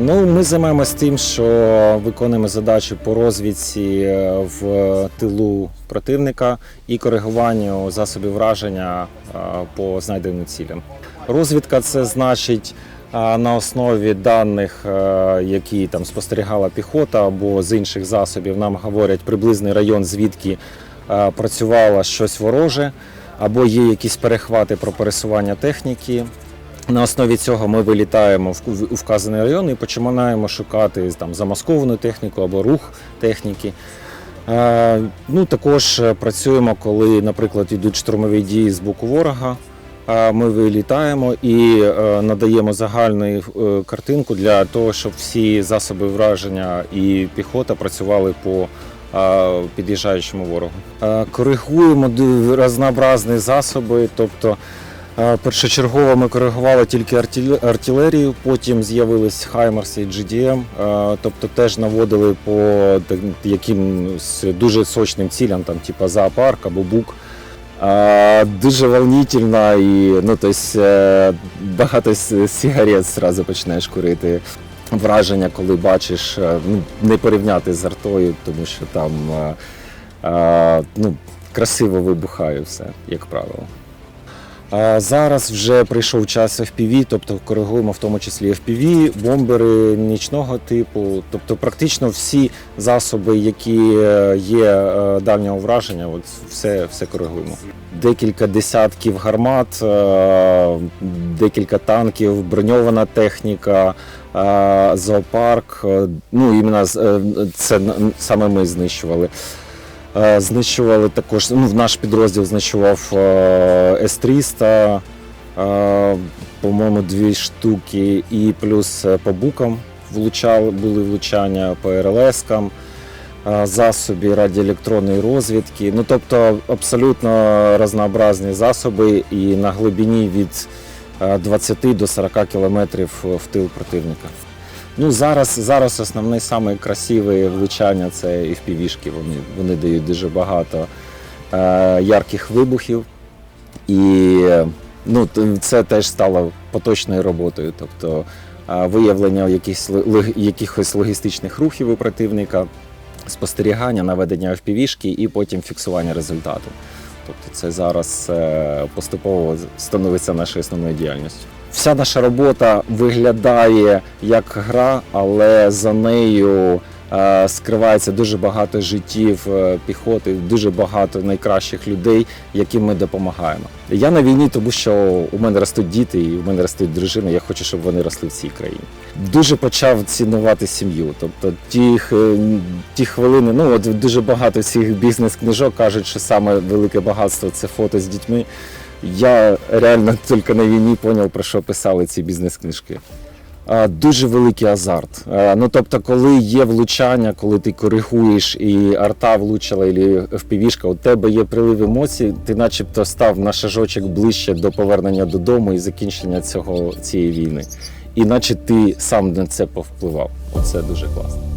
Ну, ми займаємося тим, що виконуємо задачі по розвідці е, в тилу противника і коригуванню засобів враження е, по знайденим цілям. Розвідка це значить е, на основі даних, які там спостерігала піхота або з інших засобів, нам говорять приблизний район, звідки працювало щось вороже, або є якісь перехвати про пересування техніки. На основі цього ми вилітаємо в вказаний район і починаємо шукати там замасковану техніку або рух техніки. Е, ну, також е, працюємо, коли, наприклад, йдуть штурмові дії з боку ворога. Е, Ми вилітаємо і надаємо загальну картинку для того, щоб всі засоби враження і піхота працювали по під'їжджаючому ворогу. Коригуємо різнообразні засоби, тобто Першочергово ми коригували тільки артилерію, потім з'явились Хаймерс і GDM, тобто теж наводили по якимсь дуже сочним цілям, там, типу зоопарк або бук. Дуже волнительно і ну, тобто, багато с- сигарет зразу починаєш курити. Враження, коли бачиш, е, ну, не порівняти з артою, тому що там е, ну, красиво вибухає все, як правило. А зараз вже прийшов час FPV, тобто коригуємо в тому числі FPV, бомбери нічного типу, тобто практично всі засоби, які е, є е, дальнього враження, от все, все коригуємо. Декілька десятків гармат, е, декілька танків, броньована техніка, зоопарк. Ну іменно це саме ми знищували. Е, Знищували також, ну, наш підрозділ знищував е, С-300, е, по-моєму, дві штуки, і плюс по букам влучали, були влучання по РЛС-кам, засоби радіоелектронної розвідки. Ну, тобто абсолютно різнообразні засоби і на глибині від е, 20 до 40 кілометрів в тил противника. Ну, зараз, зараз основне саме красиве влучання це FPV-шки. Вони, вони дають дуже багато е, ярких вибухів. І ну, це теж стало поточною роботою. Тобто е, виявлення якихось, якихось логістичних рухів у противника, спостерігання, наведення FPV-шки і потім фіксування результату. Тобто це зараз е, поступово становиться нашою основною діяльністю. Вся наша робота виглядає як гра, але за нею е, скривається дуже багато життів е, піхоти, дуже багато найкращих людей, яким ми допомагаємо. Я на війні, тому що у мене ростуть діти і у мене ростуть дружини. Я хочу, щоб вони росли в цій країні. Дуже почав цінувати сім'ю. Тобто ті, ті хвилини, ну от дуже багато цих бізнес-книжок кажуть, що саме велике багатство це фото з дітьми. Я реально тільки на війні зрозумів, про що писали ці бізнес-книжки. Дуже великий азарт. Ну тобто, коли є влучання, коли ти коригуєш і арта влучила, і FPV-шка, у тебе є прилив емоцій, ти начебто став на шажочок ближче до повернення додому і закінчення цього цієї війни. І наче ти сам на це повпливав. Оце дуже класно.